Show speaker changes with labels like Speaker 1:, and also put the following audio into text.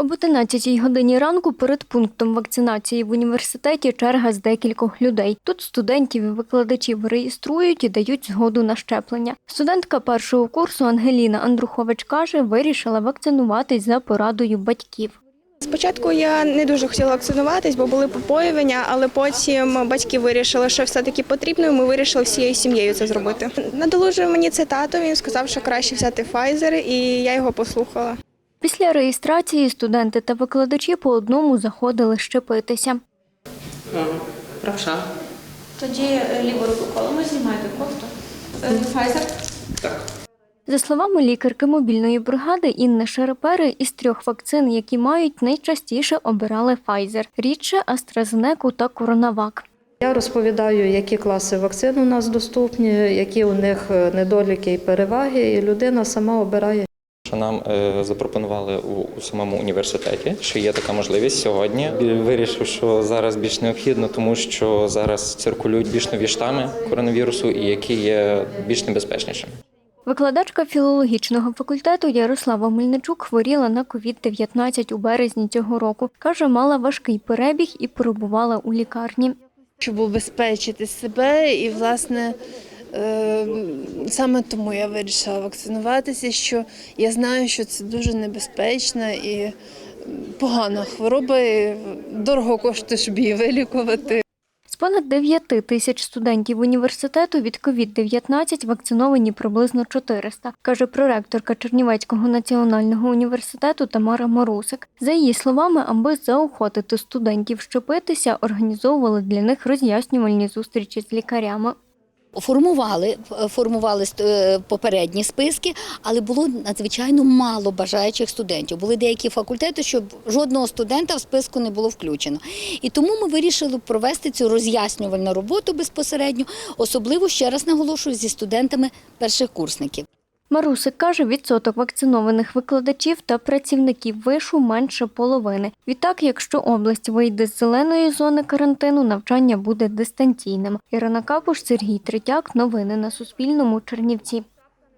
Speaker 1: Об 11 годині ранку перед пунктом вакцинації в університеті черга з декількох людей. Тут студентів і викладачів реєструють і дають згоду на щеплення. Студентка першого курсу Ангеліна Андрухович каже, вирішила вакцинуватись за порадою батьків.
Speaker 2: Спочатку я не дуже хотіла вакцинуватись, бо були побоювання, але потім батьки вирішили, що все-таки потрібно, і ми вирішили всією сім'єю це зробити. Надолужив мені це тато, він сказав, що краще взяти Pfizer, і я його послухала.
Speaker 1: Після реєстрації студенти та викладачі по одному заходили щепитися.
Speaker 3: Правша.
Speaker 4: Тоді е, ліву руку колами знімаєте кофту. Файзер.
Speaker 1: За словами лікарки мобільної бригади Інни Шерепери, із трьох вакцин, які мають, найчастіше обирали Pfizer, рідше AstraZeneca та Коронавак.
Speaker 5: Я розповідаю, які класи вакцин у нас доступні, які у них е, недоліки і переваги, і людина сама обирає.
Speaker 6: Що нам е, запропонували у, у самому університеті, що є така можливість сьогодні. Вирішив, що зараз більш необхідно, тому що зараз циркулюють більш нові штами коронавірусу, і які є більш небезпечнішими.
Speaker 1: Викладачка філологічного факультету Ярослава Мельничук хворіла на COVID-19 у березні цього року. Каже, мала важкий перебіг і перебувала у лікарні.
Speaker 7: щоб убезпечити себе. І, власне, саме тому я вирішила вакцинуватися, що я знаю, що це дуже небезпечна і погана хвороба, і дорого коштує, щоб її вилікувати.
Speaker 1: З понад 9 тисяч студентів університету від COVID-19 вакциновані приблизно 400, каже проректорка Чернівецького національного університету Тамара Марусик. За її словами, аби заохотити студентів щепитися, організовували для них роз'яснювальні зустрічі з лікарями.
Speaker 8: Формували, формували е, попередні списки, але було надзвичайно мало бажаючих студентів. Були деякі факультети, щоб жодного студента в списку не було включено. І тому ми вирішили провести цю роз'яснювальну роботу безпосередньо, особливо ще раз наголошую зі студентами перших курсників.
Speaker 1: Марусик каже, відсоток вакцинованих викладачів та працівників вишу менше половини. Відтак, якщо область вийде з зеленої зони карантину, навчання буде дистанційним. Ірина Капуш, Сергій Третяк. Новини на Суспільному. Чернівці.